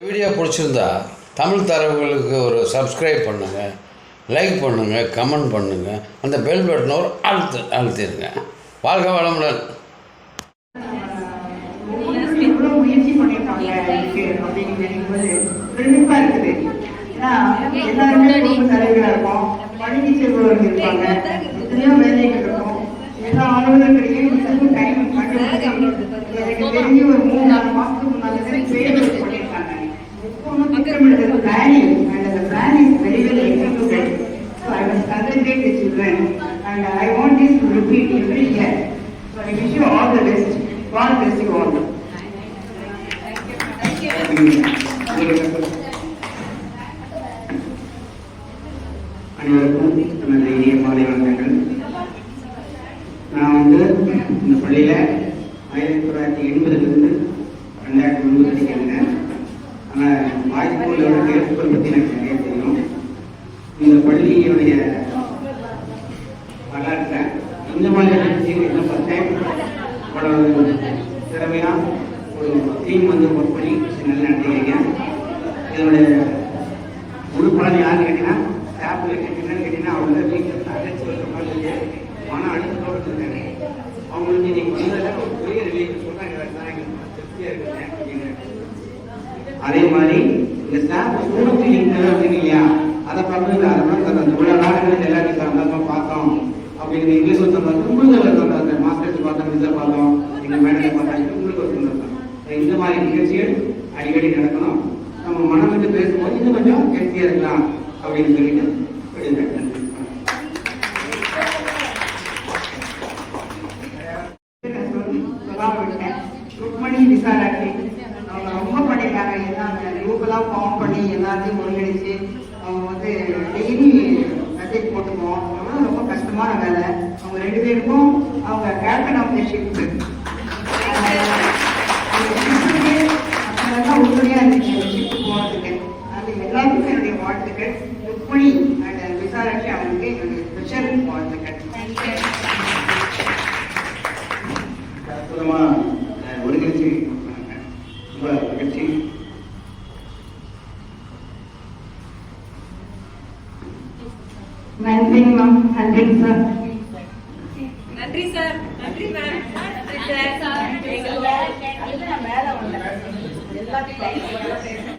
Video பிடிச்சிருந்தா தமிழ் தரவுகளுக்கு ஒரு subscribe பண்ணுங்கள் லைக் பண்ணுங்கள் கமெண்ட் பண்ணுங்கள் அந்த பெல் பட்டனை ஒரு அழுத்து அழுத்திடுங்க. வாழ்க வளமுடன். எவ்வளோ முயற்சி பண்ணியிருக்காங்க இருக்குது ஏன்னா எல்லாருமே இருப்பாங்க எத்தனையோ வேலைகள் இருக்கும் எல்லா டைம் கண்டுபிடிச்சு எனக்கு தெரிஞ்சு ஒரு மூணு நாலு மாசத்துக்கு முன்னாடி பேர் this to repeat every year so I wish you all the best God bless you all அனைவருக்கும் எனது இனிய மாலை வணக்கங்கள் நான் வந்து இந்த பள்ளியில் ஆயிரத்தி தொள்ளாயிரத்தி எண்பதுலேருந்து ரெண்டாயிரத்தி ஒன்பது படிக்கிறேன் ஆனால் வாய்ப்புகளோட கேள்விகள் பற்றி எனக்கு நிறைய தெரியும் இந்த பள்ளியினுடைய வரலாற்றில் இந்த மாதிரி நிகழ்ச்சிகள் என்ன பார்த்தேன் அவ்வளவு திறமையாக ஒரு டீம் வந்து ஒர்க் பண்ணி நல்ல நடத்துகிறீங்க இதனுடைய முழு பலன் யாருன்னு கேட்டீங்கன்னா ஸ்டாஃபில் கேட்டீங்கன்னு கேட்டீங்கன்னா அவங்க வீட்டில் அழைச்சி வர மாதிரி மன அழுத்தத்தோடு இருக்காங்க அவங்களுக்கு நீங்கள் வந்ததில் ஒரு பெரிய ரிலீஃப் சொல்கிறாங்க தான் எங்களுக்கு திருப்தியாக இருக்குங்க அப்படின்னு அதே மாதிரி இந்த ஸ்டாஃப் ஸ்கூலுக்கு நீங்கள் அப்படின்னு இல்லையா? அதை பார்க்கறது அதை பார்த்து அந்த இவ்வளோ நாடுகளில் எல்லாத்தையும் சந்தோஷமாக பார்த்தோம். அப்படின்னு இங்கிலீஷ் ஒரு பார்த்து மாஸ்டர்ஸ் பார்த்தோம் எங்கள் மேடத்தை உங்களுக்கு ஒரு சந்தோஷம் இந்த மாதிரி நிகழ்ச்சிகள் அடிக்கடி நடக்கணும் நம்ம மனம் வந்து பேசும்போது இன்னும் கொஞ்சம் ஹெல்த்தியாக இருக்கலாம் அப்படின்னு சொல்லிட்டு ருக்மணி விசாலாட்சி அவங்க ரொம்ப பண்ணிருக்காங்க எல்லாம் அந்த குரூப்பெல்லாம் ஃபார்ம் பண்ணி எல்லாத்தையும் ஒருங்கிணைச்சு அவங்க வந்து டெய்லி மெசேஜ் போட்டுக்குவோம். ரொம்ப கஷ்டமான வேலை. அவங்க ரெண்டு பேருக்கும் அவங்க கேப்டன் ஆஃப் த ஷிப் உறுதுணையா இருந்துச்சு ஷிப் போகிறதுக்கு அது எல்லாத்துக்கும் என்னுடைய வாழ்த்துக்கள். ருக்மணி அண்ட் விசாலாட்சி அவங்களுக்கு என்னுடைய ஸ்பெஷல் வாழ்த்துக்கள். அற்புதமா ஒருங்கிணைச்சு. ரொம்ப மகிழ்ச்சி. நன்றிங்க மேம் நன்றிங்க சார் நன்றி சார் நன்றி மேம் நன்றி சார் மேல வந்தேன் எல்லாத்தையும்